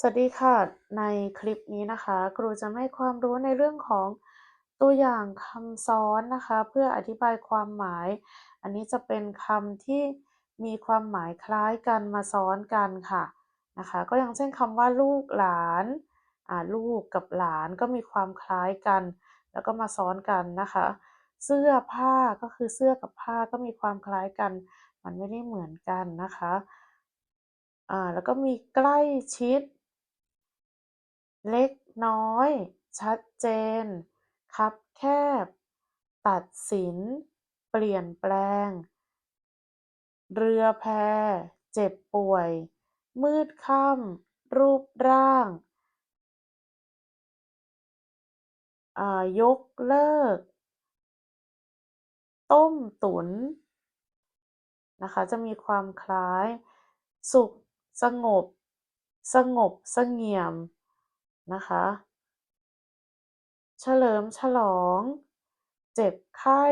สวัสดีค่ะ ในคลิปนี้นะคะ ครูจะให้ความรู้ในเรื่องของตัวอย่างคำซ้อนนะคะ เพื่ออธิบายความหมาย อันนี้จะเป็นคำที่มีความหมายคล้ายกันมาซ้อนกันค่ะนะคะ ก็อย่างเช่นคำว่าลูกหลานลูกกับหลานก็มีความคล้ายกัน แล้วก็มาซ้อนกันนะคะ เสื้อผ้าก็คือเสื้อกับผ้าก็มีความคล้ายกัน มันไม่ได้เหมือนกันนะคะอ่าแล้วก็มีใกล้ชิด เล็กน้อย ชัดเจน คับแคบ ตัดสิน เปลี่ยนแปลง เรือแพ เจ็บป่วย มืดค่ำ รูปร่างอ่ายกเลิก ต้มตุ๋นนะคะ จะมีความคล้าย สุข สงบ สงบเสงี่ยม นะคะ เฉลิมฉลอง เจ็บไข้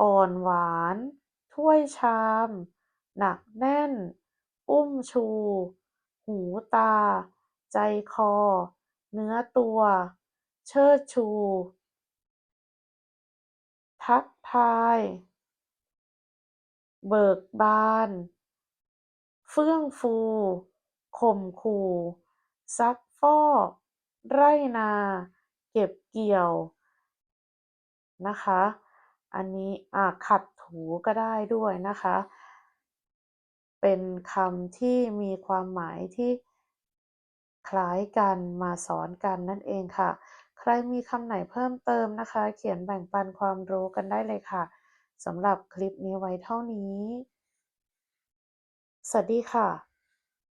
อ่อนหวาน ถ้วยชาม หนักแน่น อุ้มชู หูตา ใจคอ เนื้อตัว เชิดชู ทักทาย เบิกบาน เฟื่องฟู ข่มขู่ซักฟอก ไร่นา เก็บเกี่ยวนะคะ อันนี้อ่าขัดถูก็ได้ด้วยนะคะ เป็นคำที่มีความหมายที่คล้ายกันมาสอนกันนั่นเองค่ะ ใครมีคำไหนเพิ่มเติมนะคะ เขียนแบ่งปันความรู้กันได้เลยค่ะสำหรับคลิปนี้ไว้เท่านี้ สวัสดีค่ะ